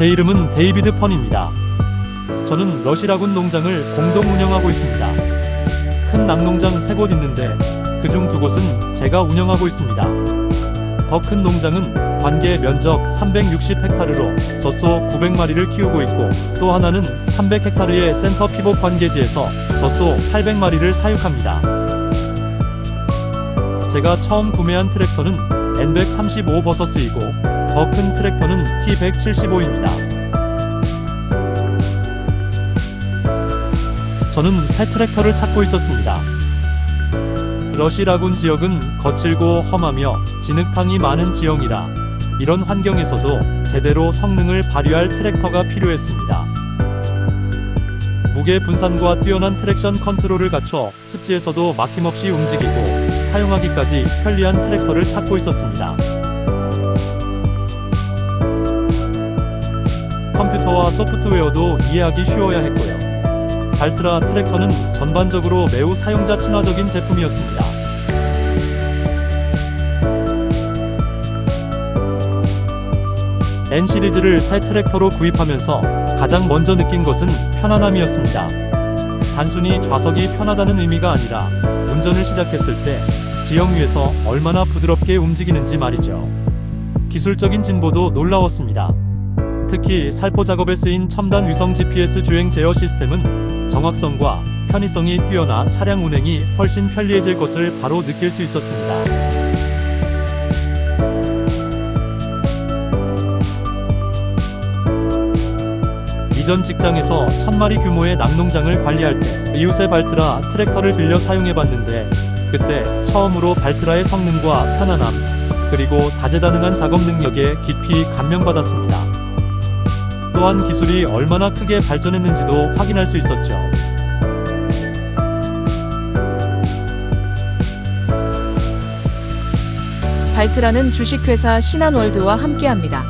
제 이름은 데이비드 펀입니다. 저는 러시라군 농장을 공동 운영하고 있습니다. 큰 낙농장 3곳 있는데 그중 두 곳은 제가 운영하고 있습니다. 더 큰 농장은 관계 면적 360헥타르로 젖소 900마리를 키우고 있고 또 하나는 300헥타르의 센터 피복 관계지에서 젖소 800마리를 사육합니다. 제가 처음 구매한 트랙터는 N135 버서스이고 더 큰 트랙터는 T175입니다. 저는 새 트랙터를 찾고 있었습니다. 러시라군 지역은 거칠고 험하며 진흙탕이 많은 지형이라 이런 환경에서도 제대로 성능을 발휘할 트랙터가 필요했습니다. 무게 분산과 뛰어난 트랙션 컨트롤을 갖춰 습지에서도 막힘없이 움직이고 사용하기까지 편리한 트랙터를 찾고 있었습니다. 컴퓨터와 소프트웨어도 이해하기 쉬워야 했고요. 발트라 트랙터는 전반적으로 매우 사용자 친화적인 제품이었습니다. N 시리즈를 새 트랙터로 구입하면서 가장 먼저 느낀 것은 편안함이었습니다. 단순히 좌석이 편하다는 의미가 아니라 운전을 시작했을 때 지형 위에서 얼마나 부드럽게 움직이는지 말이죠. 기술적인 진보도 놀라웠습니다. 특히 살포 작업에 쓰인 첨단 위성 GPS 주행 제어 시스템은 정확성과 편의성이 뛰어나 차량 운행이 훨씬 편리해질 것을 바로 느낄 수 있었습니다. 이전 직장에서 천마리 규모의 낙농장을 관리할 때 이웃의 발트라 트랙터를 빌려 사용해봤는데 그때 처음으로 발트라의 성능과 편안함 그리고 다재다능한 작업 능력에 깊이 감명받았습니다. 또한 기술이 얼마나 크게 발전했는지도 확인할 수 있었죠. 발트라는 주식회사 신한월드와 함께합니다.